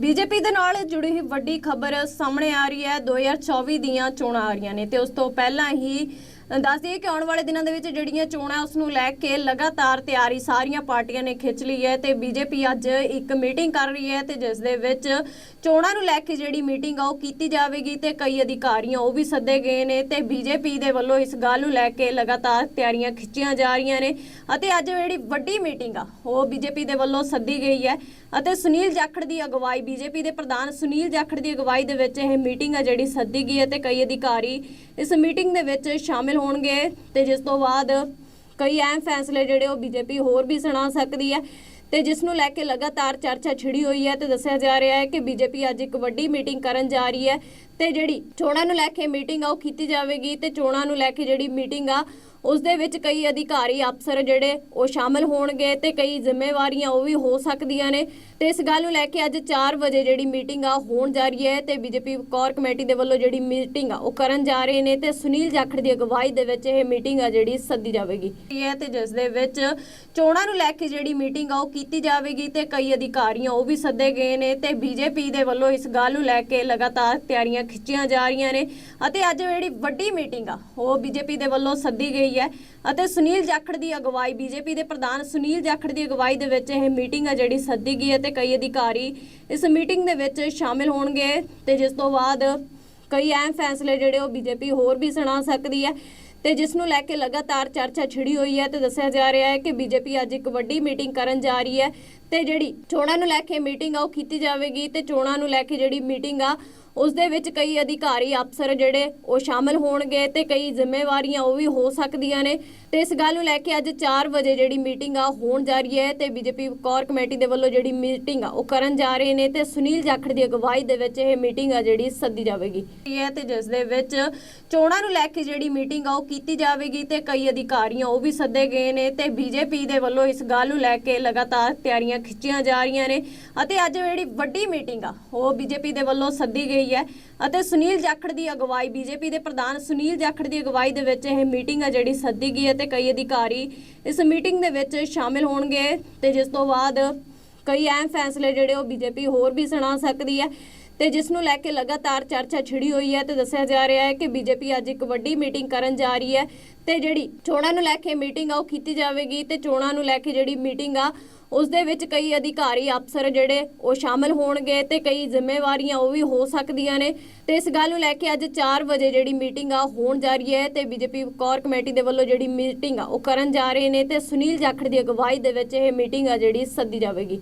BJP ਦੇ ਨਾਲ ਜੁੜੀ ਹੋਈ ਵੱਡੀ ਖਬਰ ਸਾਹਮਣੇ ਆ ਰਹੀ ਹੈ। 2024 ਦੀਆਂ ਚੋਣਾਂ ਆ ਰਹੀਆਂ ਨੇ ਤੇ ਉਸ ਤੋਂ ਪਹਿਲਾਂ ਹੀ ਦੱਸ ਦਈਏ ਕਿ ਆਉਣ ਵਾਲੇ ਦਿਨਾਂ ਦੇ ਵਿੱਚ ਜਿਹੜੀਆਂ ਚੋਣਾਂ ਉਸ ਨੂੰ ਲੈ ਕੇ ਲਗਾਤਾਰ ਤਿਆਰੀ ਸਾਰੀਆਂ ਪਾਰਟੀਆਂ ਨੇ ਖਿੱਚ ਲਈ ਹੈ ਤੇ ਬੀਜੇਪੀ ਅੱਜ ਇੱਕ ਮੀਟਿੰਗ ਕਰ ਰਹੀ ਹੈ ਤੇ ਜਿਸ ਦੇ ਵਿੱਚ ਚੋਣਾਂ ਨੂੰ ਲੈ ਕੇ ਜਿਹੜੀ ਮੀਟਿੰਗ ਆ ਉਹ ਕੀਤੀ ਜਾਵੇਗੀ ਤੇ ਕਈ ਅਧਿਕਾਰੀਆਂ ਉਹ ਵੀ ਸੱਦੇ ਗਏ ਨੇ ਤੇ ਬੀਜੇਪੀ ਦੇ ਵੱਲੋਂ ਇਸ ਗੱਲ ਨੂੰ ਲੈ ਕੇ ਲਗਾਤਾਰ ਤਿਆਰੀਆਂ ਖਿੱਚੀਆਂ ਜਾ ਰਹੀਆਂ ਨੇ ਅਤੇ ਅੱਜ ਜਿਹੜੀ ਵੱਡੀ ਮੀਟਿੰਗ ਆ, ਉਹ ਬੀਜੇਪੀ ਦੇ ਵੱਲੋਂ ਸੱਦੀ ਗਈ ਹੈ ਅਤੇ ਸੁਨੀਲ ਜਾਖੜ ਦੀ ਅਗਵਾਈ, ਬੀਜੇਪੀ ਦੇ ਪ੍ਰਧਾਨ ਸੁਨੀਲ ਜਾਖੜ ਦੀ ਅਗਵਾਈ ਦੇ ਵਿੱਚ ਇਹ ਮੀਟਿੰਗ ਆ ਜਿਹੜੀ ਸੱਦੀ ਗਈ ਹੈ ਤੇ ਕਈ ਅਧਿਕਾਰੀ ਇਸ ਮੀਟਿੰਗ ਦੇ ਵਿੱਚ ਸ਼ਾਮਿਲ ਹੋਣਗੇ ਤੇ ਜਿਸ ਤੋਂ ਬਾਅਦ ਕਈ ਅਹਿਮ ਫੈਸਲੇ ਜਿਹੜੇ ਉਹ ਬੀਜੇਪੀ ਹੋਰ ਵੀ ਸੁਣਾ ਸਕਦੀ ਹੈ। ਤੇ ਜਿਸ ਨੂੰ ਲੈ ਕੇ ਲਗਾਤਾਰ ਚਰਚਾ ਛਿੜੀ ਹੋਈ ਹੈ ਤੇ ਦੱਸਿਆ ਜਾ ਰਿਹਾ ਹੈ ਕਿ ਬੀਜੇਪੀ ਅੱਜ ਇੱਕ ਵੱਡੀ ਮੀਟਿੰਗ ਕਰਨ ਜਾ ਰਹੀ ਹੈ। ਤੇ ਜਿਹੜੀ ਚੋਣਾਂ ਨੂੰ ਲੈ ਕੇ ਮੀਟਿੰਗ ਆ, ਉਹ ਕੀਤੀ ਜਾਵੇਗੀ ਤੇ ਚੋਣਾਂ ਨੂੰ ਲੈ ਕੇ ਜਿਹੜੀ ਮੀਟਿੰਗ ਆ ਉਸ ਦੇ ਵਿੱਚ ਕਈ ਅਧਿਕਾਰੀ, ਅਫਸਰ ਜਿਹੜੇ, ਉਹ ਸ਼ਾਮਲ ਹੋਣਗੇ ਤੇ ਕਈ ਜ਼ਿੰਮੇਵਾਰੀਆਂ ਉਹ ਵੀ ਹੋ ਸਕਦੀਆਂ ਨੇ। ਤੇ ਇਸ ਗੱਲ ਨੂੰ ਲੈ ਕੇ ਅੱਜ 4 ਵਜੇ ਜਿਹੜੀ ਮੀਟਿੰਗ ਆ ਹੋਣ ਜਾ ਰਹੀ ਹੈ ਤੇ ਬੀਜੇਪੀ ਕੋਰ ਕਮੇਟੀ ਦੇ ਵੱਲੋਂ ਜਿਹੜੀ ਮੀਟਿੰਗ ਆ, ਉਹ ਕਰਨ ਜਾ ਰਹੇ ਨੇ ਤੇ ਸੁਨੀਲ ਜਾਖੜ ਦੀ ਅਗਵਾਈ ਦੇ ਵਿੱਚ ਇਹ ਮੀਟਿੰਗ ਆ ਜਿਹੜੀ ਸੱਦੀ ਜਾਵੇਗੀ। ਇਹ ਹੈ ਤੇ ਜਿਸ ਦੇ ਵਿੱਚ ਚੋਣਾਂ ਨੂੰ ਲੈ ਕੇ ਜਿਹੜੀ ਮੀਟਿੰਗ ਆ, ਉਹ ਕੀਤੀ ਜਾਵੇਗੀ ਤੇ ਕਈ ਅਧਿਕਾਰੀਆਂ ਉਹ ਵੀ ਸੱਦੇ ਗਏ ਨੇ ਤੇ ਬੀਜੇਪੀ ਦੇ ਵੱਲੋਂ ਇਸ ਗੱਲ ਨੂੰ ਲੈ ਕੇ ਲਗਾਤਾਰ ਤਿਆਰੀਆਂ ਖਿੱਚੀਆਂ ਜਾ ਰਹੀਆਂ ਨੇ ਅਤੇ ਅੱਜ ਜਿਹੜੀ ਵੱਡੀ ਮੀਟਿੰਗ ਆ, ਉਹ ਬੀਜੇਪੀ ਦੇ ਵੱਲੋਂ ਸੱਦੀ ਗਈ ਹੈ ਅਤੇ ਸੁਨੀਲ ਜਾਖੜ ਦੀ ਅਗਵਾਈ, ਬੀਜੇਪੀ ਦੇ ਪ੍ਰਧਾਨ ਸੁਨੀਲ ਜਾਖੜ ਦੀ ਅਗਵਾਈ ਦੇ ਵਿੱਚ ਇਹ ਮੀਟਿੰਗ ਆ ਜਿਹੜੀ ਸੱਦੀ ਗਈ ਹੈ ਤੇ ਕਈ ਅਧਿਕਾਰੀ ਇਸ ਮੀਟਿੰਗ ਦੇ ਵਿੱਚ ਸ਼ਾਮਿਲ ਹੋਣਗੇ ਤੇ ਜਿਸ ਤੋਂ ਬਾਅਦ ਕਈ ਅਹਿਮ ਫੈਸਲੇ ਜਿਹੜੇ ਉਹ ਬੀਜੇਪੀ ਹੋਰ ਵੀ ਸੁਣਾ ਸਕਦੀ ਹੈ ਤੇ ਜਿਸ ਨੂੰ ਲੈ ਕੇ ਲਗਾਤਾਰ ਚਰਚਾ ਛਿੜੀ ਹੋਈ ਹੈ ਤੇ ਦੱਸਿਆ ਜਾ ਰਿਹਾ ਹੈ ਕਿ ਬੀਜੇਪੀ ਅੱਜ ਇੱਕ ਵੱਡੀ ਮੀਟਿੰਗ ਕਰਨ ਜਾ ਰਹੀ ਹੈ ਤੇ ਜਿਹੜੀ ਚੋਣਾਂ ਨੂੰ ਲੈ ਕੇ ਮੀਟਿੰਗ ਆ, ਉਹ ਕੀਤੀ ਜਾਵੇਗੀ ਤੇ ਚੋਣਾਂ ਨੂੰ ਲੈ ਕੇ ਜਿਹੜੀ ਮੀਟਿੰਗ ਆ ਉਸ ਦੇ ਵਿੱਚ ਕਈ ਅਧਿਕਾਰੀ, ਅਫਸਰ ਜਿਹੜੇ ਉਹ ਸ਼ਾਮਲ ਹੋਣਗੇ ਤੇ ਕਈ ਜ਼ਿੰਮੇਵਾਰੀਆਂ ਉਹ ਵੀ ਹੋ ਸਕਦੀਆਂ ਨੇ। ਤੇ ਇਸ ਗੱਲ ਨੂੰ ਲੈ ਕੇ ਅੱਜ 4 ਵਜੇ ਜਿਹੜੀ ਮੀਟਿੰਗ ਆ ਹੋਣ ਜਾ ਰਹੀ ਹੈ ਤੇ ਬੀਜੇਪੀ ਕੋਰ ਕਮੇਟੀ ਦੇ ਵੱਲੋਂ ਜਿਹੜੀ ਮੀਟਿੰਗ ਆ, ਉਹ ਕਰਨ ਜਾ ਰਹੇ ਨੇ ਤੇ ਸੁਨੀਲ ਜਾਖੜ ਦੀ ਅਗਵਾਈ ਦੇ ਵਿੱਚ ਇਹ ਮੀਟਿੰਗ ਆ ਜਿਹੜੀ ਸੱਦੀ ਜਾਵੇਗੀ। ਇਹ ਤੇ ਜਿਸ ਦੇ ਵਿੱਚ ਚੋਣਾਂ ਨੂੰ ਲੈ ਕੇ ਜਿਹੜੀ ਮੀਟਿੰਗ ਆ, ਉਹ ਕੀਤੀ ਜਾਵੇਗੀ ਤੇ ਕਈ ਅਧਿਕਾਰੀਆਂ ਉਹ ਵੀ ਸੱਦੇ ਗਏ ਨੇ ਤੇ ਬੀਜੇਪੀ ਦੇ ਵੱਲੋਂ ਇਸ ਗੱਲ ਨੂੰ ਲੈ ਕੇ ਲਗਾਤਾਰ ਤਿਆਰੀਆਂ ਖਿੱਚੀਆਂ ਜਾ ਰਹੀਆਂ ਨੇ। ਅਤੇ ਅੱਜ ਜਿਹੜੀ ਵੱਡੀ ਮੀਟਿੰਗ ਆ, ਉਹ ਬੀਜੇਪੀ ਦੇ ਵੱਲੋਂ ਸੱਦੀ ਗਈ ਹੈ ਅਤੇ ਸੁਨੀਲ ਜਾਖੜ ਦੀ ਅਗਵਾਈ, ਬੀਜੇਪੀ ਦੇ ਪ੍ਰਧਾਨ ਸੁਨੀਲ ਜਾਖੜ ਦੀ ਅਗਵਾਈ ਦੇ ਵਿੱਚ ਇਹ ਮੀਟਿੰਗ ਆ ਜਿਹੜੀ ਸੱਦੀ ਗਈ ਹੈ ਤੇ ਕਈ ਅਧਿਕਾਰੀ ਇਸ ਮੀਟਿੰਗ ਦੇ ਵਿੱਚ ਸ਼ਾਮਿਲ ਹੋਣਗੇ ਤੇ ਜਿਸ ਤੋਂ ਬਾਅਦ ਕਈ ਅਹਿਮ ਫੈਸਲੇ ਜਿਹੜੇ ਉਹ ਬੀਜੇਪੀ ਹੋਰ ਵੀ ਸੁਣਾ ਸਕਦੀ ਹੈ ਤੇ ਜਿਸ ਨੂੰ ਲੈ ਕੇ ਲਗਾਤਾਰ ਚਰਚਾ ਛਿੜੀ ਹੋਈ ਹੈ ਤੇ ਦੱਸਿਆ ਜਾ ਰਿਹਾ ਹੈ ਕਿ ਬੀਜੇਪੀ ਅੱਜ ਇੱਕ ਵੱਡੀ ਮੀਟਿੰਗ ਕਰਨ ਜਾ ਰਹੀ ਹੈ ਤੇ ਜਿਹੜੀ ਚੋਣਾਂ ਨੂੰ ਲੈ ਕੇ ਮੀਟਿੰਗ ਆ ਉਹ ਕੀਤੀ ਜਾਵੇਗੀ ਤੇ ਚੋਣਾਂ ਨੂੰ ਲੈ ਕੇ ਜਿਹੜੀ ਮੀਟਿੰਗ ਆ ਉਸ ਦੇ ਵਿੱਚ ਕਈ ਅਧਿਕਾਰੀ, ਅਫਸਰ ਜਿਹੜੇ ਉਹ ਸ਼ਾਮਲ ਹੋਣਗੇ ਤੇ ਕਈ ਜ਼ਿੰਮੇਵਾਰੀਆਂ ਉਹ ਵੀ ਹੋ ਸਕਦੀਆਂ ਨੇ। ਤੇ ਇਸ ਗੱਲ ਨੂੰ ਲੈ ਕੇ ਅੱਜ 4 ਵਜੇ ਜਿਹੜੀ ਮੀਟਿੰਗ ਆ ਹੋਣ ਜਾ ਰਹੀ ਹੈ ਤੇ ਬੀਜੇਪੀ ਕੋਰ ਕਮੇਟੀ ਦੇ ਵੱਲੋਂ ਜਿਹੜੀ ਮੀਟਿੰਗ ਆ, ਉਹ ਕਰਨ ਜਾ ਰਹੇ ਨੇ ਤੇ ਸੁਨੀਲ ਜਾਖੜ ਦੀ ਅਗਵਾਈ ਦੇ ਵਿੱਚ ਇਹ ਮੀਟਿੰਗ ਆ ਜਿਹੜੀ ਸੱਦੀ ਜਾਵੇਗੀ।